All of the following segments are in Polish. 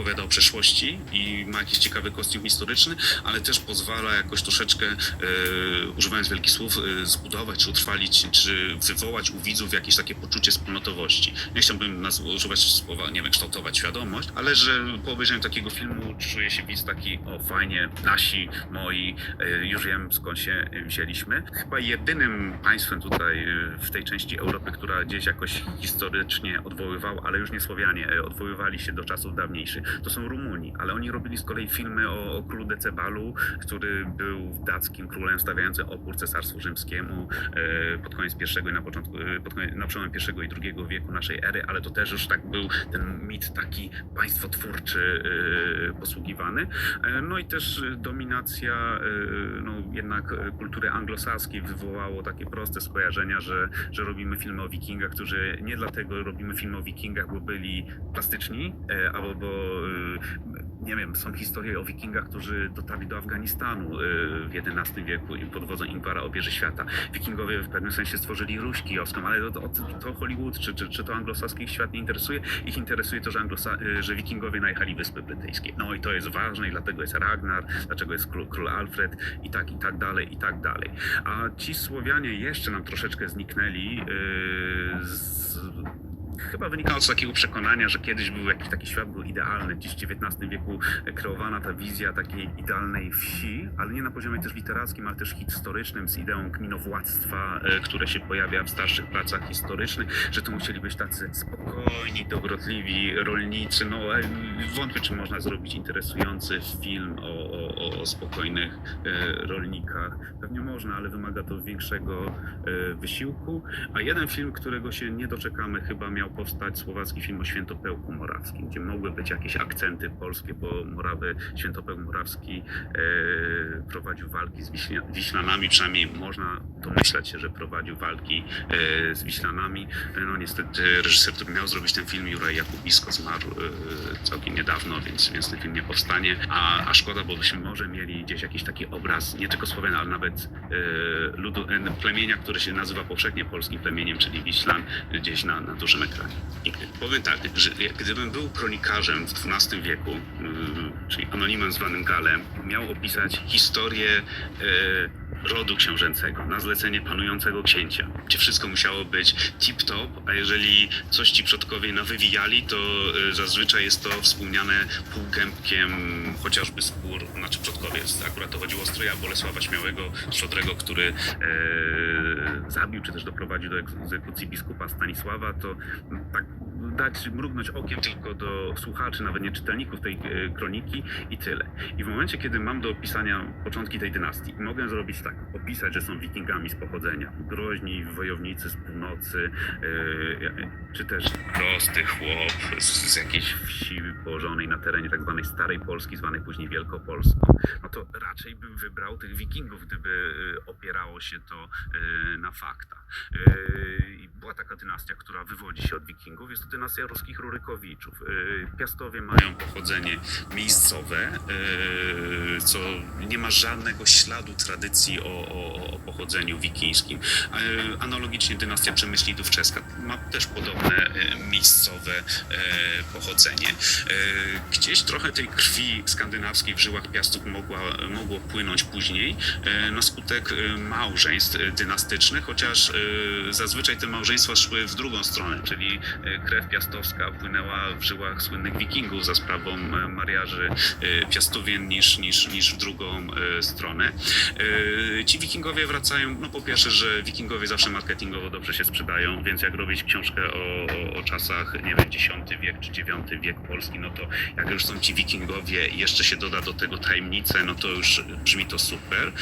opowiada o przeszłości i ma jakiś ciekawy kostium historyczny, ale też pozwala jakoś troszeczkę, e, używając wielkich słów, e, zbudować, czy utrwalić, czy wywołać u widzów jakieś takie poczucie wspólnotowości. Nie chciałbym nas używać słowa, nie wiem, kształtować świadomość, ale że po obejrzeniu takiego filmu czuje się widz taki, o fajnie, nasi, moi, e, już wiem skąd się wzięliśmy. Chyba jedynym państwem tutaj e, w tej części Europy, która gdzieś jakoś historycznie odwoływał, ale już nie Słowianie, e, odwoływali się do czasów dawniejszych, to są Rumuni, ale oni robili z kolei filmy o, o królu Decebalu, który był dackim królem stawiającym opór cesarstwu rzymskiemu e, pod koniec pierwszego i na początku, e, pod koniec, na przełomie pierwszego i drugiego wieku naszej ery, ale to też już tak był ten mit taki państwotwórczy e, posługiwany. No i też dominacja no, jednak kultury anglosaskiej wywołało takie proste skojarzenia, że, że robimy filmy o wikingach, którzy nie dlatego robimy filmy o wikingach, bo byli plastyczni, albo bo nie wiem, są historie o wikingach, którzy dotarli do Afganistanu e, w XI wieku i pod wodzą Ingwara obieży świata. Wikingowie w pewnym sensie stworzyli Ruś kijowską, ale to, to, Hollywood czy, czy, czy to anglosaski świat nie interesuje. Ich interesuje to, że, Anglosa- e, że wikingowie najechali Wyspy Brytyjskie. No i to jest ważne i dlatego jest Ragnar, dlaczego jest król, król Alfred i tak, i tak dalej, i tak dalej. A ci Słowianie jeszcze nam troszeczkę zniknęli z, Chyba wynikało z takiego przekonania, że kiedyś był jakiś taki świat był idealny. Dziś w XIX wieku kreowana ta wizja takiej idealnej wsi, ale nie na poziomie też literackim, ale też historycznym, z ideą gminowładztwa, e, które się pojawia w starszych pracach historycznych, że to musieli być tacy spokojni, dobrotliwi rolnicy. No, e, wątpię, czy można zrobić interesujący film o, o, spokojnych e, rolnikach. Pewnie można, ale wymaga to większego e, wysiłku. A jeden film, którego się nie doczekamy, chyba miał powstać słowacki film o Świętopełku Morawskim, gdzie mogły być jakieś akcenty polskie, bo Morawy, Świętopełk Morawski e, prowadził walki z Wiślanami, przynajmniej można domyślać się, że prowadził walki z Wiślanami. No niestety reżyser, który miał zrobić ten film, Juraj Jakubisko, zmarł całkiem niedawno, więc, więc ten film nie powstanie. A, a szkoda, bo byśmy może mieli gdzieś jakiś taki obraz, nie tylko Słowian, ale nawet e, ludu, e, plemienia, które się nazywa powszechnie polskim plemieniem, czyli Wiślan, gdzieś na, na dużym ekranie. I powiem tak, że gdybym był kronikarzem w XII wieku, y, czyli anonimem zwanym Galem, miał opisać historię y, rodu książęcego na zlecenie panującego księcia, gdzie wszystko musiało być tip-top, a jeżeli coś ci przodkowie nawywijali, to y, zazwyczaj jest to wspomniane półgębkiem chociażby spór, znaczy przodkowie, akurat to chodziło o stroja Bolesława Śmiałego, Szodrego, który e, zabił, czy też doprowadził do egzekucji biskupa Stanisława, to tak dać mrugnąć okiem tylko do słuchaczy, nawet nie czytelników tej e, kroniki i tyle. I w momencie, kiedy mam do opisania początki tej dynastii, mogę zrobić tak, opisać, że są wikingami z pochodzenia, groźni wojownicy z północy, e, czy też prosty chłop z, z jakiejś wsi położonej na terenie tak zwanej Starej Polski, zwanej później Wielkopolską, no to raczej bym wybrał tych wikingów, gdyby e, opierało się to na faktach. Była taka dynastia, która wywodzi się od wikingów, jest to dynastia ruskich Rurykowiczów. E, Piastowie mają pochodzenie miejscowe, e, co nie ma żadnego śladu tradycji o, o, o pochodzeniu wikińskim. E, Analogicznie dynastia Przemyślidów czeska ma też podobne miejscowe pochodzenie. Gdzieś trochę tej krwi skandynawskiej w żyłach Piastów mogła, mogło płynąć później na skutek małżeństw dynastycznych, chociaż zazwyczaj te małżeństwa szły w drugą stronę, czyli e, krew piastowska płynęła w żyłach słynnych wikingów za sprawą e, mariaży e, piastowien niż, niż, niż w drugą stronę. Ci wikingowie wracają, no po pierwsze, że wikingowie zawsze marketingowo dobrze się sprzedają, więc jak robić książkę o, o, czasach, nie wiem, X wiek czy IX wiek Polski, no to jak już są ci wikingowie i jeszcze się doda do tego tajemnicę, no to już brzmi to super.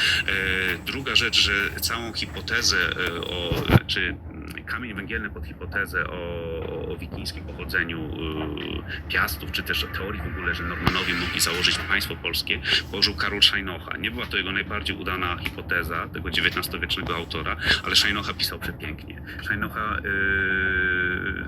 Druga rzecz, że całą hipotezę o, czy kamień węgielny pod hipotezę o, o wikińskim pochodzeniu e, Piastów, czy też o teorii w ogóle, że Normanowie mogli założyć państwo polskie, położył Karol Szajnocha. Nie była to jego najbardziej udana hipoteza, tego XIX-wiecznego autora, ale Szajnocha pisał przepięknie. Szajnocha,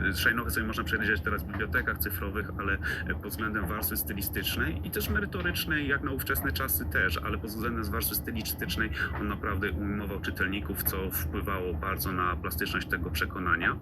yy, Szajnochę sobie można przejrzeć teraz w bibliotekach cyfrowych, ale pod względem warstwy stylistycznej i też merytorycznej, jak na ówczesne czasy też, ale pod względem warstwy stylistycznej on naprawdę ujmował czytelników, co wpływało bardzo na plastyczność tego tego przekonania,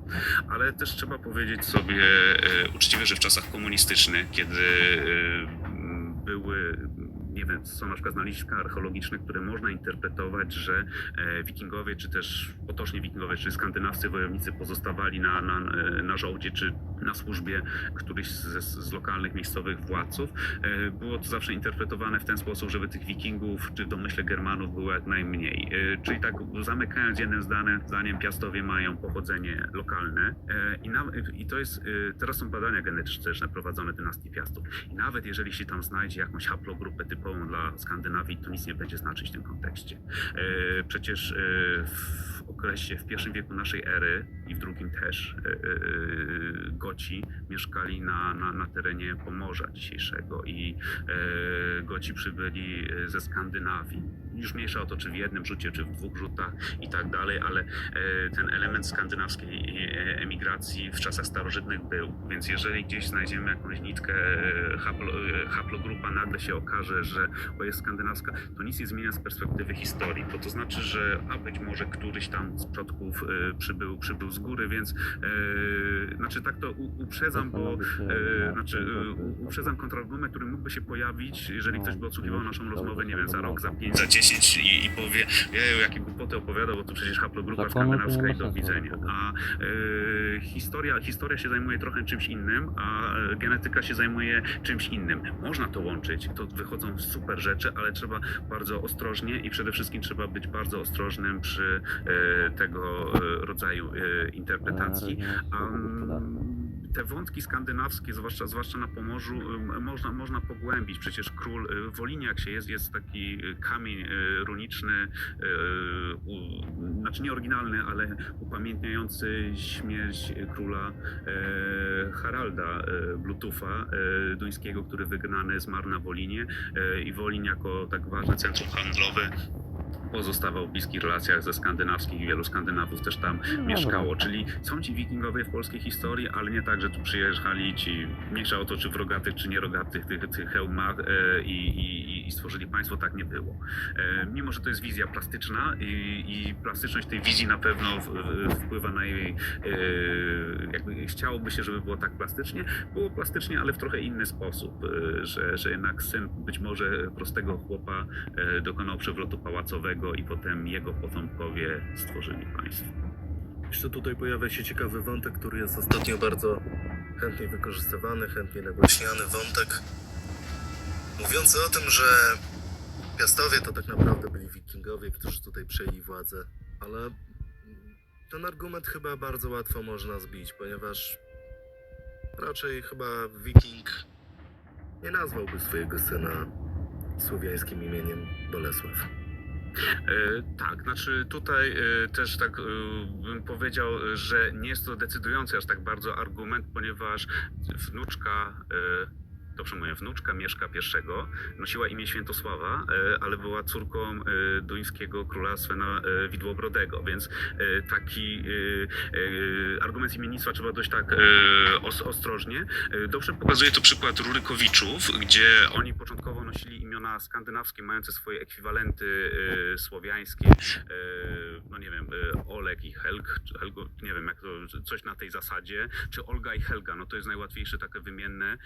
ale też trzeba powiedzieć sobie e, uczciwie, że w czasach komunistycznych, kiedy e, były, nie wiem, są na przykład znaleziska archeologiczne, które można interpretować, że e, wikingowie, czy też potocznie wikingowie, czy skandynawscy wojownicy pozostawali na, na, na żołdzie, czy na służbie któryś z, z lokalnych, miejscowych władców. E, Było to zawsze interpretowane w ten sposób, żeby tych wikingów, czy w domyśle Germanów było jak najmniej. E, Czyli tak zamykając jednym zdaniem, zdaniem Piastowie mają pochodzenie lokalne E, i, na, i to jest, teraz są badania genetyczne prowadzone dynastii Piastów. I nawet jeżeli się tam znajdzie jakąś haplogrupę typową dla Skandynawii, to nic nie będzie znaczyć w tym kontekście. Przecież w okresie, w pierwszym wieku naszej ery i w drugim też, e, e, Goci mieszkali na, na, na terenie Pomorza dzisiejszego i e, Goci przybyli e, ze Skandynawii. Już mniejsza o to, czy w jednym rzucie, czy w dwóch rzutach i tak dalej, ale e, ten element skandynawskiej e, emigracji w czasach starożytnych był. Więc jeżeli gdzieś znajdziemy jakąś nitkę e, haplo, haplogrupa, nagle się okaże, że o jest skandynawska, to nic nie zmienia z perspektywy historii, bo to znaczy, że a być może któryś tam z przodków przybył, przybył z góry, więc e, znaczy tak to u, uprzedzam, bo e, znaczy uprzedzam kontrargument, który mógłby się pojawić, jeżeli ktoś by odsłuchiwał naszą rozmowę, nie wiem, za rok, za pięć, za dziesięć i, i powie, jeju, jakie głupoty opowiada, bo to przecież haplogrupa skandynawska i do widzenia. A e, historia, historia się zajmuje trochę czymś innym, a e, genetyka się zajmuje czymś innym. Można to łączyć, to wychodzą super rzeczy, ale trzeba bardzo ostrożnie i przede wszystkim trzeba być bardzo ostrożnym przy e, tego rodzaju interpretacji. A, te wątki skandynawskie, zwłaszcza, zwłaszcza na Pomorzu, można, można pogłębić. Przecież król y, w Wolinie, jak się jest, jest taki y, kamień y, runiczny, znaczy nie oryginalny, ale upamiętniający śmierć króla Haralda Bluetoofa e, duńskiego, który wygnany zmarł na Wolinie i Wolin jako tak ważne centrum handlowe pozostawał w bliskich relacjach ze skandynawskich i wielu Skandynawów też tam mieszkało. Czyli są ci wikingowie w polskiej historii, ale nie tak, że tu przyjechali ci, mniejsza o to, czy w rogatych, czy nierogatych tych, tych hełmach e, i, i, i stworzyli państwo, tak nie było. E, mimo, że to jest wizja plastyczna i, i plastyczność tej wizji na pewno w, w, wpływa na jej, e, jakby chciałoby się, żeby było tak plastycznie, było plastycznie, ale w trochę inny sposób, e, że, że jednak syn być może prostego chłopa e, dokonał przewrotu pałacowego i potem jego potomkowie stworzyli państwo. Jeszcze tutaj pojawia się ciekawy wątek, który jest ostatnio bardzo chętnie wykorzystywany, chętnie nagłaśniany wątek mówiący o tym, że Piastowie to tak naprawdę byli wikingowie, którzy tutaj przejęli władzę, ale ten argument chyba bardzo łatwo można zbić, ponieważ raczej chyba wiking nie nazwałby swojego syna słowiańskim imieniem Bolesław. E, tak, znaczy tutaj e, też tak e, bym powiedział, że nie jest to decydujący aż tak bardzo argument, ponieważ wnuczka. Dobrze mówię, wnuczka Mieszka I nosiła imię Świętosława, e, ale była córką e, duńskiego króla Svena e, Widłobrodego, więc taki argument imiennictwa trzeba dość tak os, ostrożnie. Dobrze pokazuje to przykład Rurykowiczów, gdzie oni początkowo nosili imiona skandynawskie, mające swoje ekwiwalenty słowiańskie, no nie wiem, Oleg i Helg, Helgo, nie wiem jak to, coś na tej zasadzie, czy Olga i Helga, no to jest najłatwiejsze takie wymienne.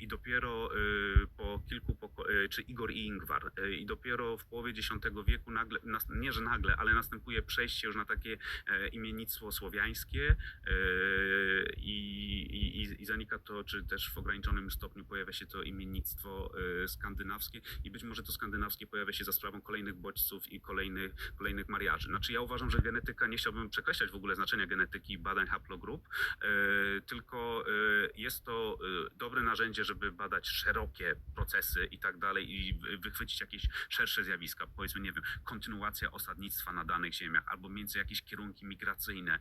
I dopiero e, po kilku, e, czy Igor i Ingvar e, i dopiero w połowie X wieku nagle, nie że nagle, ale następuje przejście już na takie e, imiennictwo słowiańskie e, i, i, i- zanika to, czy też w ograniczonym stopniu pojawia się to imiennictwo e, skandynawskie i być może to skandynawskie pojawia się za sprawą kolejnych bodźców i kolejnych, kolejnych mariaży. Znaczy ja uważam, że genetyka, nie chciałbym przekreślać w ogóle znaczenia genetyki badań haplogrup, tylko jest to dobre narzędzie, żeby badać szerokie procesy i tak dalej i wy- wychwycić jakieś szersze zjawiska, powiedzmy, nie wiem, kontynuacja osadnictwa na danych ziemiach albo między jakieś kierunki migracyjne,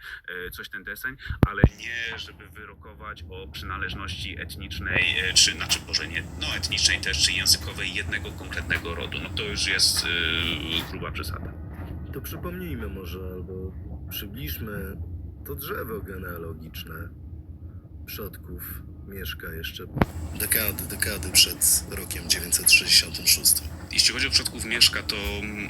e, coś ten deseń, ale nie, żeby wyrokować o przynależności etnicznej, e, czy znaczy może nie, no etnicznej też, czy językowej jednego konkretnego rodu. No to już jest e, gruba przesada. To przypomnijmy może, albo przybliżmy to drzewo genealogiczne przodków Mieszka jeszcze dekady, dekady przed rokiem 966. Jeśli chodzi o przodków Mieszka, to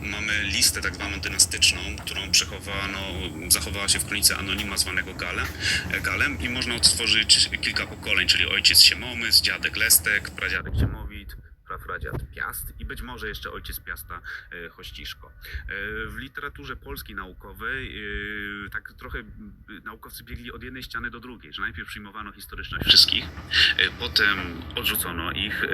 mamy listę tak zwaną dynastyczną, którą przechowano, zachowała się w kronice anonima zwanego Galem, e, Galem i można odtworzyć kilka pokoleń, czyli ojciec Siemomysł, dziadek Lestek, pradziadek Siemowit, prafradziad Piast i być może jeszcze ojciec Piasta e, Hościszko. E, W literaturze polskiej naukowej e, tak trochę naukowcy biegli od jednej ściany do drugiej, że najpierw przyjmowano historyczność wszystkich, potem odrzucono ich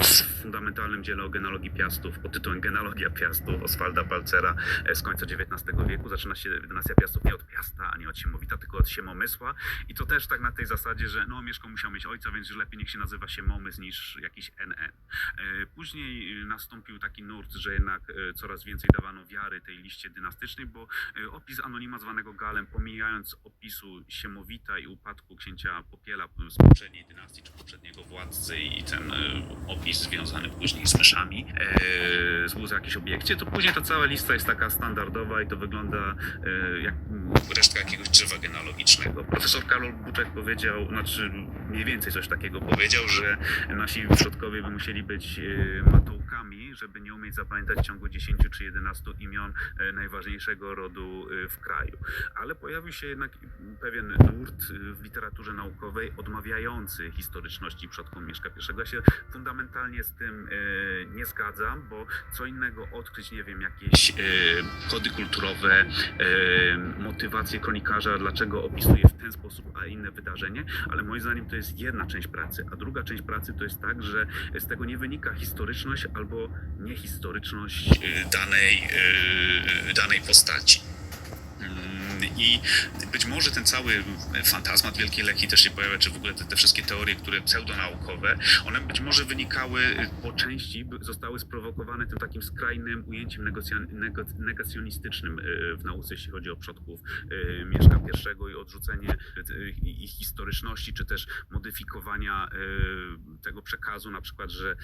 w fundamentalnym dziele o genealogii Piastów pod tytułem Genealogia Piastów Oswalda Balcera z końca XIX wieku. Zaczyna się dynastia Piastów nie od Piasta, ani od Siemowita, tylko od Siemomysła i to też tak na tej zasadzie, że no Mieszko musiał mieć ojca, więc lepiej niech się nazywa Siemomysł niż jakiś NN. E, Później e, nastąpił taki nurt, że jednak e, coraz więcej dawano wiary tej liście dynastycznej, bo opis anonima zwanego Galem, pomijając opisu Siemowita i upadku księcia Popiela z poprzedniej dynastii, czy poprzedniego władcy i ten opis związany później z myszami, był jakieś obiekcie, to później ta cała lista jest taka standardowa i to wygląda jak resztka jakiegoś drzewa genealogicznego. Profesor Karol Buczek powiedział, znaczy mniej więcej coś takiego powiedział, że nasi przodkowie by musieli być e, matołkami, żeby nie umieć zapamiętać w ciągu 10 czy 11 imion e, najważniejszego rodu e, w kraju. Ale pojawił się jednak pewien nurt e, w literaturze naukowej odmawiający historyczności przodków Mieszka I. Ja się fundamentalnie z tym nie zgadzam, bo co innego odkryć, nie wiem, jakieś kody kulturowe, motywacje kronikarza, dlaczego opisuje w ten sposób, a inne wydarzenie, ale moim zdaniem to jest jedna część pracy, a druga część pracy to jest tak, że z tego nie wynika historyczność albo niehistoryczność e, danej, e, danej postaci. Mm, I być może ten cały fantazmat Wielkiej Leki też się pojawia, czy w ogóle te, te wszystkie teorie, które pseudonaukowe, one być może wynikały y, po części, zostały sprowokowane tym takim skrajnym ujęciem negacjonistycznym y, w nauce, jeśli chodzi o przodków y, Mieszka I i odrzucenie ich historyczności, czy też modyfikowania tego przekazu, na przykład, że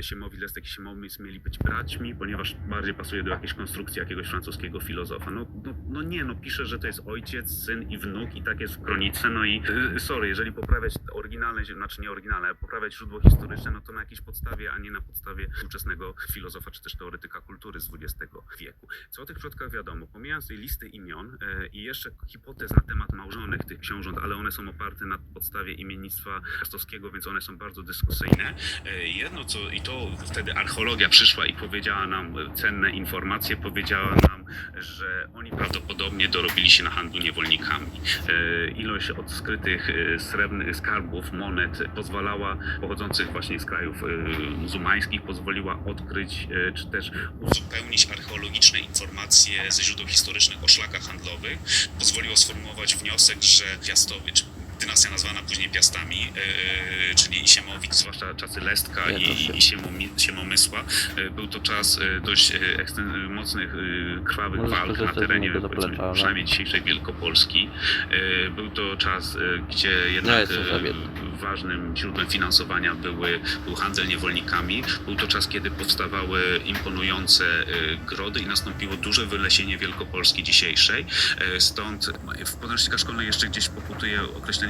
Siemowi Lestek i Siemomysł mieli być braćmi, ponieważ bardziej pasuje do jakiejś konstrukcji jakiegoś francuskiego filozofa. No, no, no nie, no pisze, że to jest ojciec, syn i wnuk i tak jest w kronice, no i y, sorry, jeżeli poprawiać oryginalne, znaczy nie oryginalne, poprawiać źródło historyczne, no to na jakiejś podstawie, a nie na podstawie współczesnego filozofa czy też teoretyka kultury z XX wieku. Co o tych przodkach wiadomo? Pomijając tej listy imion e, i jeszcze hipotez na temat małżonek tych książąt, ale one są oparte na podstawie imiennictwa Kastowskiego, więc one są bardzo dyskusyjne. E, Jedno co, i to wtedy archeologia przyszła i powiedziała nam cenne informacje, powiedziała nam, że oni prawdopodobnie dorobili się na handlu niewolnikami. E, Ilość odskrytych e, srebrnych skarbów, monet pozwalała, pochodzących właśnie z krajów e, muzułmańskich, pozwoliła odkryć, czy też uzupełnić archeologiczne informacje ze źródeł historycznych o szlakach handlowych. Pozwoliło sformułować wniosek, że Piastowie, czy dynastia nazwana później Piastami, e, czyli Siemowit, zwłaszcza czasy Lestka i, i Siemomysła, e, był to czas e, dość e, mocnych, e, krwawych Możesz walk na terenie zaplecza, przynajmniej dzisiejszej Wielkopolski. E, Był to czas, e, gdzie jednak e, ważnym źródłem finansowania były, był handel niewolnikami. Był to czas, kiedy powstawały imponujące e, grody i nastąpiło duże wylesienie Wielkopolski dzisiejszej. E, Stąd w podręcznikach szkolnych jeszcze gdzieś pokutuje określenie